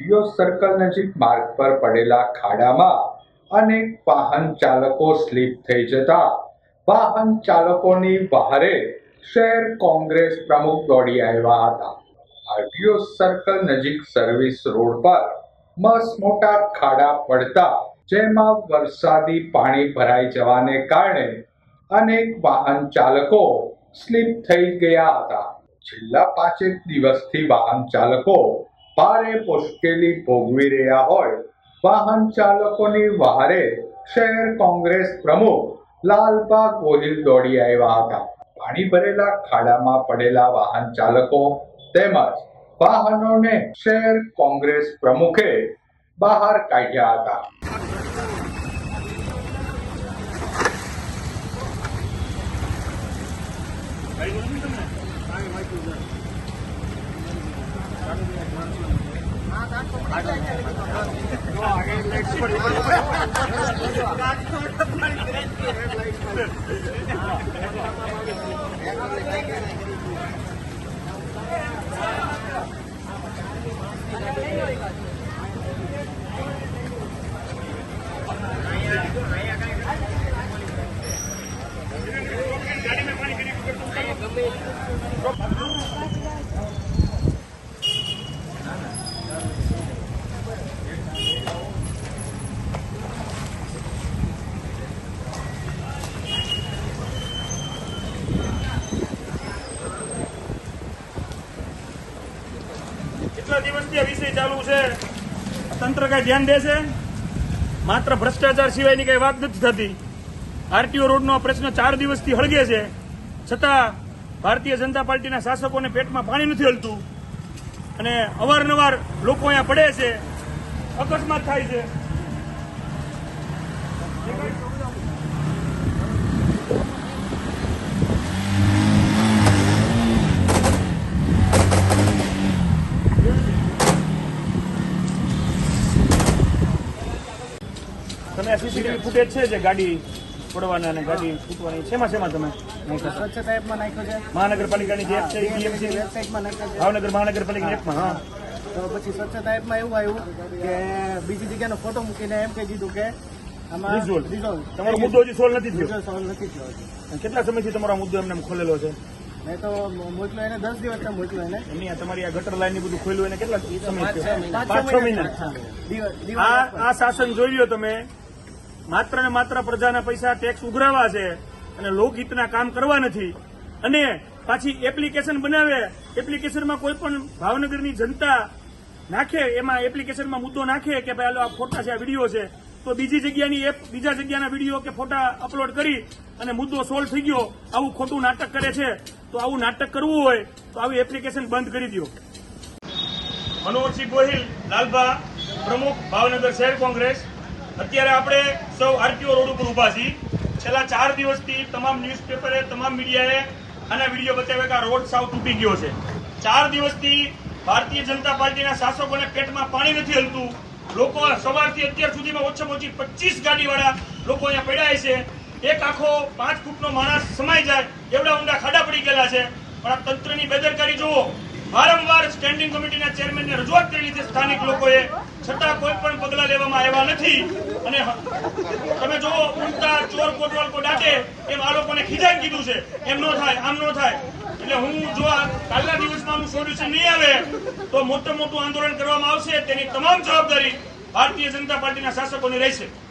Do circle નજીક માર્ગ પર પડેલા ખાડામાં અનેક વાહન ચાલકો સ્લીપ થઈ જતા. વાહન ચાલકોની વહારે શહેર કોંગ્રેસ પ્રમુખ દોડી આવ્યા હતા. આરટીઓ સર્કલ નજીક સર્વિસ રોડ પર મસ મોટા ખાડા પડતા, જેમાં વરસાદી પાણી ભરાઈ જવાને કારણે અનેક વાહન ચાલકો સ્લીપ થઈ ગયા હતા. છેલ્લા પાંચેક દિવસથી વાહન ચાલકો ભારે મુશ્કેલી ભોગવી રહ્યા હોય, વાહન ચાલકોની વહારે શહેર કોંગ્રેસ પ્રમુખ લાલબાગ ગોહિલ દોડી આવ્યા હતા. પાણી ભરેલા ખાડામાં પડેલા વાહન ચાલકો તેમજ વાહનોને શહેર કોંગ્રેસ પ્રમુખે બહાર કાઢ્યા હતા. ગાડી મેં પાણી કરી વિષય ચાલુ છે. તંત્ર કઈ ધ્યાન દેશે માત્ર ભ્રષ્ટાચાર સિવાયની કઈ વાત નથી થતી. આરટીઓ રોડનો નો પ્રશ્ન ચાર દિવસથી હળગે છે. છતાં ભારતીય જનતા પાર્ટીના શાસકોને પેટમાં પાણી નથી હલતું. અને અવારનવાર લોકો અહીંયા પડે છે. અકસ્માત થાય છે. તમે આ સીસીટીવી ફૂટેજ છે જે ગાડી પડવાના અને ગાડી ફૂટવાની શેમાં શેમાં તમે સ્વચ્છતા એપમાં નાખ્યો છે. મહાનગરપાલિકાની જે એપ છે એ BMC ની વેબસાઇટમાં નાખ્યો છે. ભાવનગર મહાનગરપાલિકાની એપમાં હા. તો પછી સ્વચ્છતા એપમાં એવું આવ્યું કે બીજી જગ્યાનો ફોટો મૂકીને એમ કહી દીધું કે. તમારો મુદ્દો હજી સોલ્વ નથી થયો. નથી થયો અને કેટલા સમયથી તમારો મુદ્દો એમને ખોલેલો છે? મેં તો મોકલ્યો એને દસ દિવસ મોકલ્યો એને. એમની તમારી આ ગટર લાઈન બધું ખોલ્યું એને કેટલા સમય પાંચ છ મહિના. આ આ શાસન જોઈ લ્યો તમે. માત્ર ને માત્ર પ્રજાના પૈસા ટેક્સ ઉઘરાવા છે અને લોકહિતના કામ કરવા નથી. અને પાછી એપ્લિકેશન બનાવે એપ્લિકેશનમાં કોઈ પણ ભાવનગરની જનતા નાખે, એમાં એપ્લિકેશનમાં મુદ્દો નાખે કે ભાઈ આ ફોટા છે, આ વીડિયો છે, તો બીજી જગ્યાની એપ બીજા જગ્યાના વીડિયો કે ફોટા અપલોડ કરી અને મુદ્દો સોલ્વ થઈ ગયો, આવું ખોટું નાટક કરે છે, તો આવું નાટક કરવું હોય, તો આવી એપ્લિકેશન બંધ કરી દો મનોહરસિંહ ગોહિલ, લાલભા, પ્રમુખ, ભાવનગર શહેર કોંગ્રેસ. અત્યારે આપણે સૌ આરટીઓ રોડ ઉપર ઊભા છીએ. છેલ્લા ચાર દિવસથી તમામ ન્યૂઝપેપરે તમામ મીડિયાએ આના વીડિયો બતાવ્યા કે આ રોડ સાવ તૂટી ગયો છે. ચાર દિવસથી ભારતીય જનતા પાર્ટીના શાસકોને પેટમાં પાણી નથી હલતું. લોકો સવારથી અત્યાર સુધીમાં ઓછામાં ઓછી પચીસ ગાડીવાળા લોકો અહીંયા પડ્યા છે. એક આખો પાંચ ફૂટનો માણસ સમાઈ જાય. એવડા ઊંડા ખાડા પડી ગયેલા છે. પણ આ તંત્રની બેદરકારી જુઓ. વારંવાર સ્ટેન્ડિંગ કમિટીના ચેરમેનને રજૂઆત કરેલી છે, સ્થાનિક લોકોએ. છતાં કોઈ પણ પગલા લેવામાં આવ્યા નથી. અને તમે જુઓ ઉલટા ચોર કોટવાલ કો ડાટે, એમ આ લોકોને ખીજાઈ કીધું છે. એમ નો થાય, આમ નો થાય. એટલે હું જો કાલના દિવસમાં આનું સોલ્યુશન નહીં આવે, તો મોટું મોટું આંદોલન કરવામાં આવશે. તેની તમામ જવાબદારી ભારતીય જનતા પાર્ટીના શાસકોની રહેશે.